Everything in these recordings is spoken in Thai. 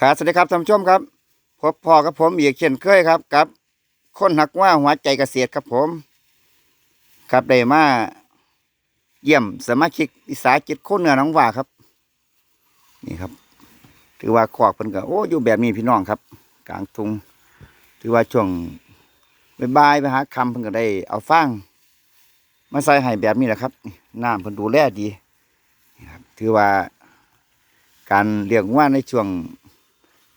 ครับสวัสดีครับท่านผู้ชมครับพบพ่อกับผมอีกเช่นเคยครับกับคนหักว่าหัวใจเกษตรครับผม ครับได้มาเยี่ยมสมาชิกวิสาหกิจโคนเหนือน้องว่าครับ นี่ครับ ถือว่าขอกเพิ่นก็โอ้อยู่แบบนี้พี่น้องครับ กลางทุ่งถือว่าช่วงบายไปหาคำเพิ่นก็ได้เอาฟางมาใส่ให้แบบนี้แหละครับน้ำเพิ่นดูแลดีนี่ครับถือว่าการเลี้ยงว่าในช่วง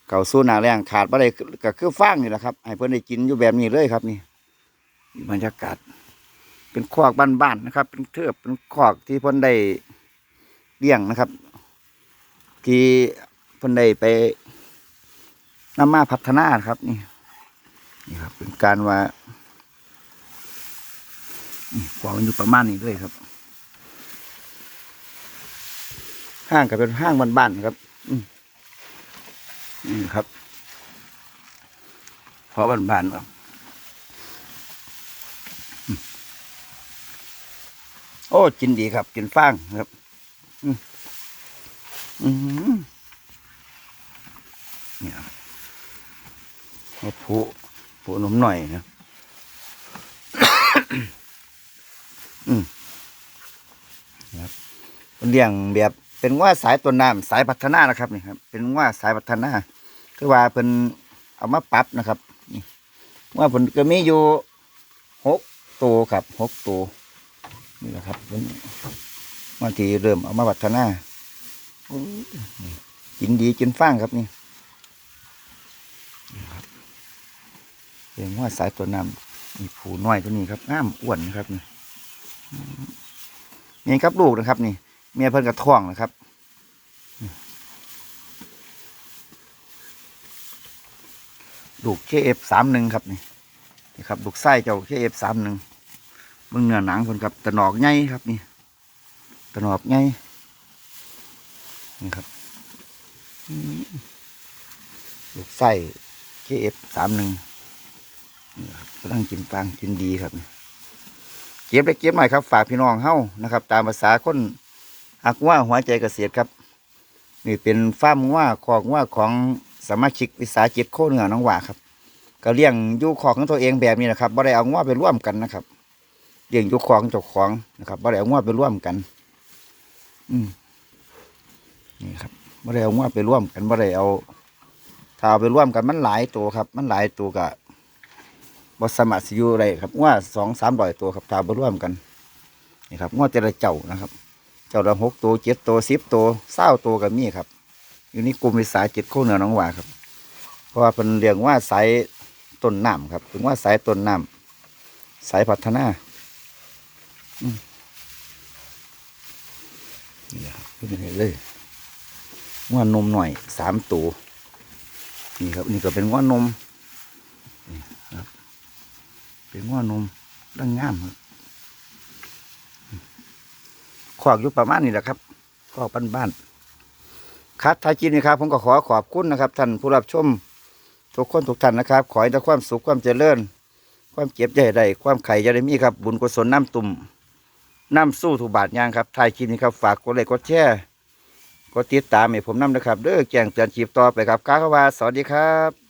เก่าสู้หนาแรงขาดบ่ได้ก็คือฟางนี่แหละครับให้เพิ่อนได้กินอยู่แบบนี้เลยครับนี่มีบรรยากาศ เป็นคอกบ้านๆนะครับ เป็นเทือบเป็นคอกที่เพิ่อนได้เลี้ยงนะครับที่เพิ่อนได้ไปนำมาพัฒนาครับนี่นี่ครับ เป็นการว่านี่กวางมันอยู่ประมาณนี้เลยครับ ห้างก็เป็นห้างบ้านๆครับ อืม นี่ครับเพราะบ้านๆครับโอ้กินดีครับ กินฟางครับ อืมเนี่ยครับมาผูผูนมหน่อยนะอืมครับเลี้ยงแบบ เป็นว่าสายต้นน้ำสายพัฒนานะครับนี่ครับ เป็นว่าสายพัฒนาคือว่าเป็นเอามาปรับนะครับนี่ว่าผลก็มีอยู่หกตัวครับหกตัวนี่แหละครับเป็นว่าที่เริ่มเอามาพัฒนาอกินดีกินฟางครับนี่นี่ครับเป็นว่าสายต้นน้ำมีผูน้อยตัวนี้ครับงามอ้วนนะครับนี่นี่ครับลูกนะครับนี่ เมียเพิ่นกระท่องนะครับลูกเคเอฟสามหนึ่งครับนี่นี่ครับลูกไส้เจ้าเคเอฟสามหนึ่งเบิ่งเนื้อหนังเพิ่นครับตะนอกใหญ่ครับนี่ตะนอกใหญ่นี่ครับลูกไส้เคเอฟสามหนึ่งนี่ครับกำลังกินฟางกินดีครับเก็บได้เก็บหน่อยครับ ฝากพี่น้องเฮ้านะครับ ตามภาษาคน หักว่าหัวใจเกษตรครับ นี่เป็นฟาร์มว่าคอกว่าของสมาชิกวิสาหกิจโคเหนือหน้องหว่าครับ ก็เลี้ยงยู่คอกของตัวเองแบบนี้นะครับบ่ได้เอาง้อไปร่วมกันนะครับเลี้ยงอยู่คของจ้าของนะครับบ่ได้เอาง้อไปร่วมกัน อืมนี่ครับบ่ได้เอาง้อไปร่วมกันบ่ได้เอาถ้าเอาไปร่วมกันมันหลายตัวครับ มันหลายตัวกะบ่สมารถสิอยู่ได้ครับว่าสองสามร้อยตัวครับถ้าไปร่วมกันนี่ครับง้อแต่ละเจ้านะครับ เจ้าละหกตัวเจ็ดตัวสิบตัวเศร้าตัวก็มีครับ อยู่ในกลุ่มวิสาหกิจโคเหนือน้องหว่าครับ เพราะว่าเป็นเรียกว่าสายต้นน้ำครับ ถึงว่าสายต้นน้ำสายพัฒนาอืมนี่ครับเป็นไงเลยว่านมหน่อยสามตัวนี่ครับ นี่ก็เป็นว่านมนี่ครับ เป็นว่านมดังงามครับ ขอกอยู่ประมาณนี้แหละครับขอกบ้านๆครับท้ายคลิปนี้ครับ ผมก็ขอขอบคุณนะครับ ท่านผู้รับชมทุกคนทุกท่านนะครับ ขอให้ได้ความสุขความเจริญ ความเจ็บใหญ่ได้ความไข่จะได้มีครับ บุญกุศลน้ำตุ่มน้ำสู้ถูกบาทยางครับท้ายคลิปนี้ครับ ฝากกดไลค์กดแชร์กดติดตามให้ผมน้ำนะครับ เด้อแจ้งเตือนคลิปต่อไปครับก้าวว่าสวัสดีครับ